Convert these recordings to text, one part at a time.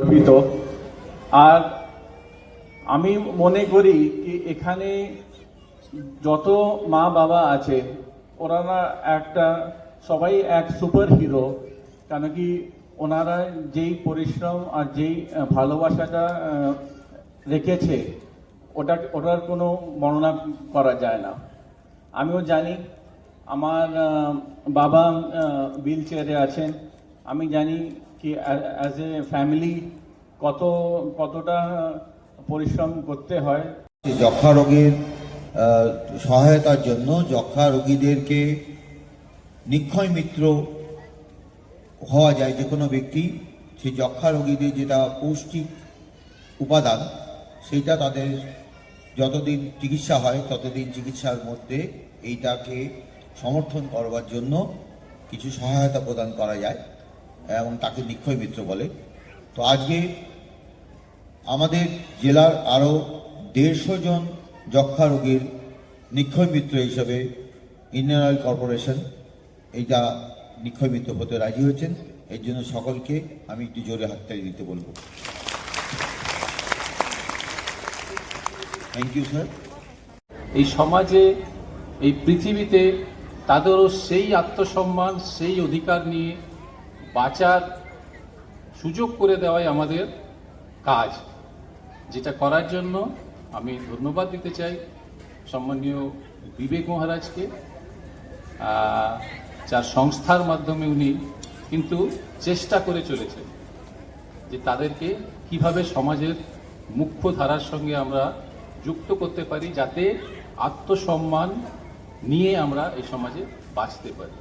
গর্বিত আর আমি মনে করি কি এখানে যত মা বাবা আছে, ওনারা একটা, সবাই এক সুপার হিরো কেন কি ওনারা যেই পরিশ্রম আর যেই ভালোবাসাটা রেখেছে, ওটা, ওটার কোনো বর্ণনা করা যায় না। আমিও জানি আমার বাবা হুইল চেয়ারে আছেন। আমি জানি কি অ্যাজ এ ফ্যামিলি কত, কতটা পরিশ্রম করতে হয়? যক্ষা রোগের সহায়তার জন্য যক্ষা রোগীদেরকে নিক্ষয় মিত্র হওয়া যায় যে কোনো ব্যক্তি সেই যক্ষা রোগীদের যেটা পৌষ্টিক উপাদান, সেইটা তাদের যতদিন চিকিৎসা হয়, ততদিন চিকিৎসার মধ্যে এইটাকে সমর্থন করবার জন্য কিছু সহায়তা প্রদান করা যায়। এবং তাকে নিক্ষয় মিত্র বলে। তো আজকে আমাদের জেলার আরও দেড়শো জন যক্ষা রোগীর নিক্ষয় মিত্র হিসেবে ইন্ডিয়ান অয়েল কর্পোরেশন এইটা নিক্ষয় মিত্র হতে রাজি হয়েছেন। এর জন্য সকলকে আমি একটু জোরে হাততালি দিতে বলব। থ্যাংক ইউ স্যার এই সমাজে, এই পৃথিবীতে তাদেরও সেই আত্মসম্মান, সেই অধিকার নিয়ে বাঁচার সুযোগ করে দেওয়াই আমাদের কাজ। যেটা করার জন্য আমি ধন্যবাদ দিতে চাই সম্মানীয় বিবেক মহারাজকে যার সংস্থার মাধ্যমে উনি কিন্তু চেষ্টা করে চলেছেন যে তাদেরকে কীভাবে সমাজের মুখ্য ধারার সঙ্গে আমরা যুক্ত করতে পারি, যাতে আত্মসম্মান নিয়ে আমরা এই সমাজে বাঁচতে পারি।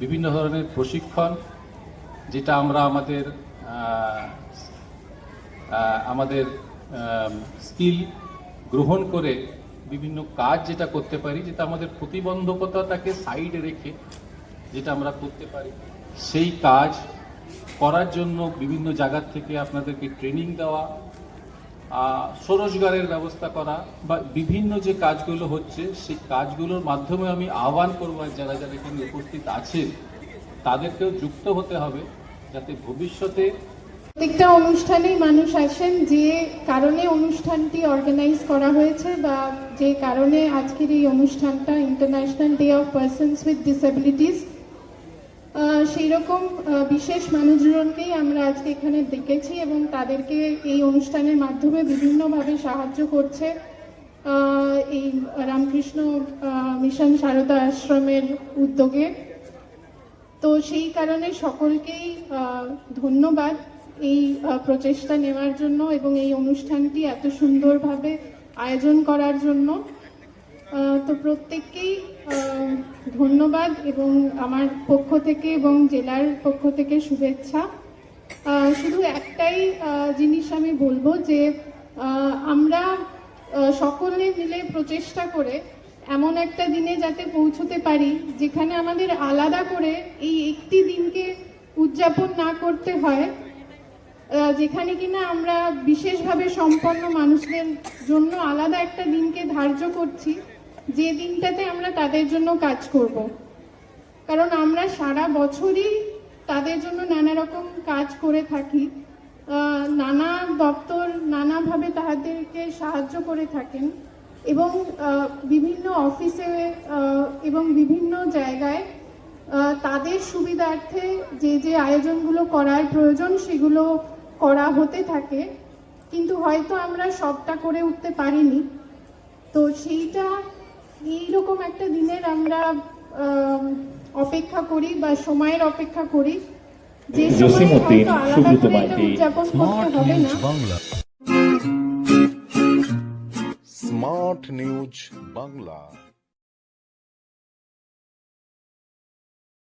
বিভিন্ন ধরনের প্রশিক্ষণ যেটা আমরা আমাদের আমাদের স্কিল গ্রহণ করে বিভিন্ন কাজ যেটা করতে পারি, যেটা আমাদের প্রতিবন্ধকতাটাকে সাইডে রেখে যেটা আমরা করতে পারি, সেই কাজ করার জন্য বিভিন্ন জায়গার থেকে আপনাদেরকে ট্রেনিং দেওয়া স্বরোজগারের ব্যবস্থা করা বা বিভিন্ন যে কাজগুলো হচ্ছে, সেই কাজগুলোর মাধ্যমে আমি আহ্বান করব যারা যারা এখানে উপস্থিত আছেন, তাদেরকেও যুক্ত হতে হবে। যাতে ভবিষ্যতে প্রত্যেকটা অনুষ্ঠানেই মানুষ আসেন যে কারণে অনুষ্ঠানটি অর্গানাইজ করা হয়েছে বা যে কারণে আজকের এই অনুষ্ঠানটা international day of persons with disabilities সেই রকম বিশেষ মানুষজনকেই আমরা আজকে এখানে দেখেছি এবং তাদেরকে এই অনুষ্ঠানের মাধ্যমে বিভিন্নভাবে সাহায্য করছে। এই রামকৃষ্ণ মিশন সারদা আশ্রমের উদ্যোগে। তো সেই কারণে সকলকেই ধন্যবাদ এই প্রচেষ্টা নেওয়ার জন্য এবং এই অনুষ্ঠানটি এত সুন্দরভাবে আয়োজন করার জন্য। তো প্রত্যেককেই ধন্যবাদ এবং আমার পক্ষ থেকে এবং জেলার পক্ষ থেকে শুভেচ্ছা। শুধু একটাই জিনিস আমি বলব যে আমরা সকলে মিলে প্রচেষ্টা করে এমন একটা দিনে যাতে পৌঁছতে পারি, যেখানে আমাদের আলাদা করে এই একটি দিনকে উদযাপন না করতে হয় যেখানে কিনা আমরা বিশেষভাবে সম্পন্ন মানুষদের জন্য আলাদা একটা দিনকে ধার্য করছি, যে দিনটাতে আমরা তাদের জন্য কাজ করব। কারণ আমরা সারা বছরই তাদের জন্য নানা রকম কাজ করে থাকি নানা দপ্তর নানাভাবে তাদেরকে সাহায্য করে থাকেন। এবং বিভিন্ন অফিসে এবং বিভিন্ন জায়গায় তাদের সুবিধার্থে যে যে আয়োজনগুলো করার প্রয়োজন সেগুলো করা হতে থাকে। কিন্তু হয়তো আমরা সবটা করে উঠতে পারিনি। তো সেইটা এইরকম একটা দিনের আমরা আম, অপেক্ষা করি বা সময়ের অপেক্ষা করি। যে সময় হয়তো আলাদা করে এটা উদযাপন করতে হবে না। Smart news Bangla